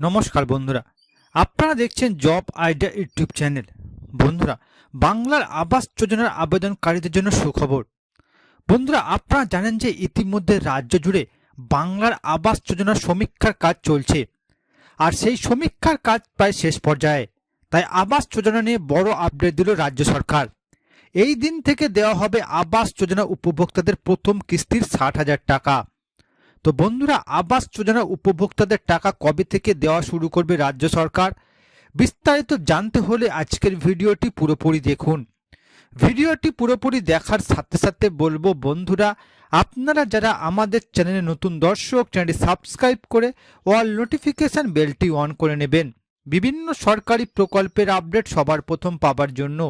নমস্কার বন্ধুরা। আপনারা দেখছেন জব আইডিয়া ইউটিউব চ্যানেল। বন্ধুরা, বাংলার আবাস যোজনার আবেদনকারীদের জন্য সুখবর। বন্ধুরা, আপনারা জানেন যে ইতিমধ্যে রাজ্য জুড়ে বাংলার আবাস যোজনার সমীক্ষার কাজ চলছে। আর সেই সমীক্ষার কাজ প্রায় শেষ পর্যায়ে। তাই আবাস যোজনা নিয়ে বড় আপডেট দিল রাজ্য সরকার। এই দিন থেকে দেওয়া হবে আবাস যোজনা উপভোক্তাদের প্রথম কিস্তির ষাট হাজার টাকা। তো বন্ধুরা, আবাস যোজনা উপভোক্তাদের টাকা কবে থেকে দেওয়া শুরু করবে রাজ্য সরকার? বিস্তারিত জানতে হলে আজকের ভিডিওটি পুরোপুরি দেখুন। ভিডিওটি পুরোপুরি দেখার সাথে সাথে বলব, বন্ধুরা, আপনারা যারা আমাদের চ্যানেলে নতুন দর্শক, চ্যানেলটি সাবস্ক্রাইব করে অল নোটিফিকেশন বেলটি অন করে নেবেন। বিভিন্ন সরকারি প্রকল্পের আপডেট সবার প্রথম পাবার জন্য।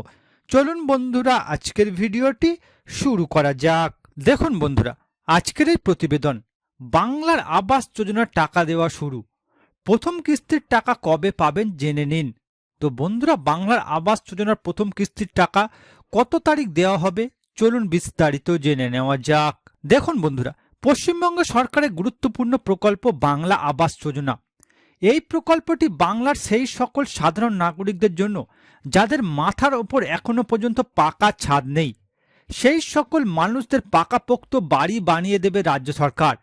চলুন বন্ধুরা, আজকের ভিডিওটি শুরু করা যাক। দেখুন বন্ধুরা, আজকের এই প্রতিবেদন। বাংলার আবাস যোজনার টাকা দেওয়া শুরু। প্রথম কিস্তির টাকা কবে পাবেন জেনে নিন। তো বন্ধুরা, বাংলার আবাস যোজনার প্রথম কিস্তির টাকা কত তারিখ দেওয়া হবে? চলুন বিস্তারিত জেনে নেওয়া যাক। দেখুন বন্ধুরা, পশ্চিমবঙ্গ সরকারের গুরুত্বপূর্ণ প্রকল্প বাংলা আবাস যোজনা। এই প্রকল্পটি বাংলার সেই সকল সাধারণ নাগরিকদের জন্য যাদের মাথার ওপর এখনও পর্যন্ত পাকা ছাদ নেই, সেই সকল মানুষদের পাকাপোক্ত বাড়ি বানিয়ে দেবে রাজ্য সরকার।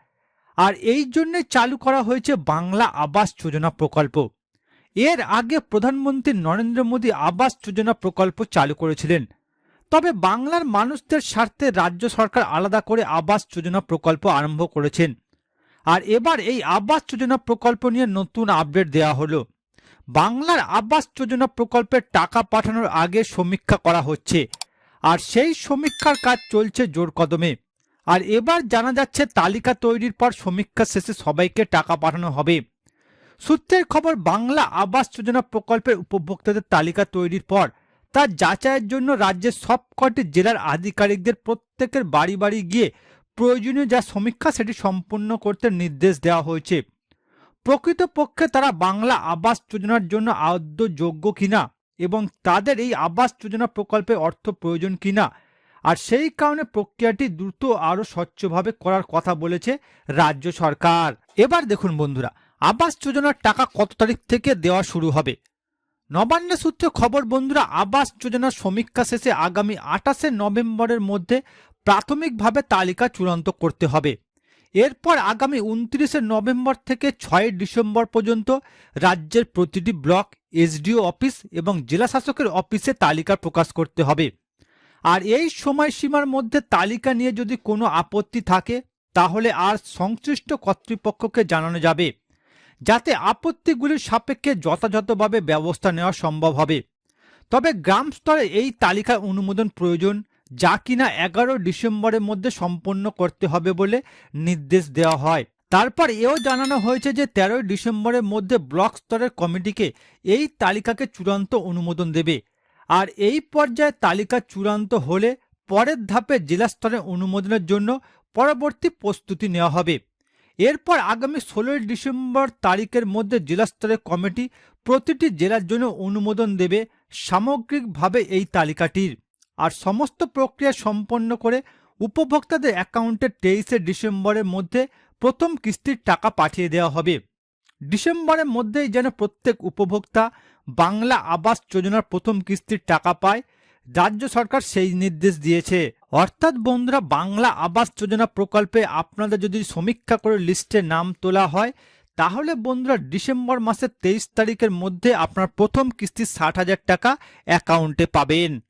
আর এই জন্যে চালু করা হয়েছে বাংলা আবাস যোজনা প্রকল্প। এর আগে প্রধানমন্ত্রী নরেন্দ্র মোদী আবাস যোজনা প্রকল্প চালু করেছিলেন। তবে বাংলার মানুষদের স্বার্থে রাজ্য সরকার আলাদা করে আবাস যোজনা প্রকল্প আরম্ভ করেছেন। আর এবার এই আবাস যোজনা প্রকল্প নিয়ে নতুন আপডেট দেওয়া হলো। বাংলার আবাস যোজনা প্রকল্পের টাকা পাঠানোর আগে সমীক্ষা করা হচ্ছে। আর সেই সমীক্ষার কাজ চলছে জোর কদমে আর এবার জানা যাচ্ছে তালিকা তৈরির পর সমীক্ষা শেষে সবাইকে টাকা পাঠানো হবে। সূত্রের খবর, বাংলা আবাস যোজনা প্রকল্পের উপভোক্তাদের তালিকা তৈরির পর তা যাচাইয়ের জন্য রাজ্যের সবকটি জেলার আধিকারিকদের প্রত্যেকের বাড়ি বাড়ি গিয়ে প্রয়োজনীয় যা সমীক্ষা সেটি সম্পন্ন করতে নির্দেশ দেওয়া হয়েছে। প্রকৃতপক্ষে তারা বাংলা আবাস যোজনার জন্য আদ্য যোগ্য কিনা এবং তাদের এই আবাস যোজনা প্রকল্পে অর্থ প্রয়োজন কিনা আর সেই কারণে প্রক্রিয়াটি দ্রুত আরও স্বচ্ছভাবে করার কথা বলেছে রাজ্য সরকার। এবার দেখুন বন্ধুরা, আবাস যোজনার টাকা কত তারিখ থেকে দেওয়া শুরু হবে? নবান্ন সূত্রে খবর বন্ধুরা, আবাস যোজনার সমীক্ষা শেষে আগামী আঠাশে নভেম্বরের মধ্যে প্রাথমিকভাবে তালিকা চূড়ান্ত করতে হবে। এরপর আগামী উনত্রিশে নভেম্বর থেকে ছয় ডিসেম্বর পর্যন্ত রাজ্যের প্রতিটি ব্লক, এসডিও অফিস এবং জেলা শাসকের অফিসে তালিকা প্রকাশ করতে হবে। আর এই সময়সীমার মধ্যে তালিকা নিয়ে যদি কোনো আপত্তি থাকে, তাহলে আর সংশ্লিষ্ট কর্তৃপক্ষকে জানানো যাবে, যাতে আপত্তিগুলির সাপেক্ষে যথাযথভাবে ব্যবস্থা নেওয়া সম্ভব হবে। তবে গ্রাম স্তরে এই তালিকার অনুমোদন প্রয়োজন, যা কিনা এগারো ডিসেম্বরের মধ্যে সম্পন্ন করতে হবে বলে নির্দেশ দেওয়া হয়। তারপর এও জানানো হয়েছে যে তেরোই ডিসেম্বরের মধ্যে ব্লক স্তরের কমিটিকে এই তালিকাকে চূড়ান্ত অনুমোদন দেবে। আর এই পর্যায়ে তালিকা চূড়ান্ত হলে পরের ধাপে জেলা স্তরে অনুমোদনের জন্য পরবর্তী প্রস্তুতি নেওয়া হবে। এরপর আগামী ষোলোই ডিসেম্বর তারিখের মধ্যে জেলা স্তরের কমিটি প্রতিটি জেলার জন্য অনুমোদন দেবে সামগ্রিকভাবে এই তালিকাটির। আর সমস্ত প্রক্রিয়া সম্পন্ন করে উপভোক্তাদের অ্যাকাউন্টে তেইশে ডিসেম্বরের মধ্যে প্রথম কিস্তির টাকা পাঠিয়ে দেওয়া হবে। ডিসেম্বরের মধ্যেই যেন প্রত্যেক উপভোক্তা বাংলা আবাস যোজনার প্রথম কিস্তির টাকা পায়। রাজ্য সরকার সেই নির্দেশ দিয়েছে। অর্থাৎ বন্ধুরা, বাংলা আবাস যোজনা প্রকল্পে আপনাদের যদি সমীক্ষা করে লিস্টে নাম তোলা হয়, তাহলে বন্ধুরা ডিসেম্বর মাসের তেইশ তারিখের মধ্যে আপনার প্রথম কিস্তি ষাট হাজার টাকা অ্যাকাউন্টে পাবেন।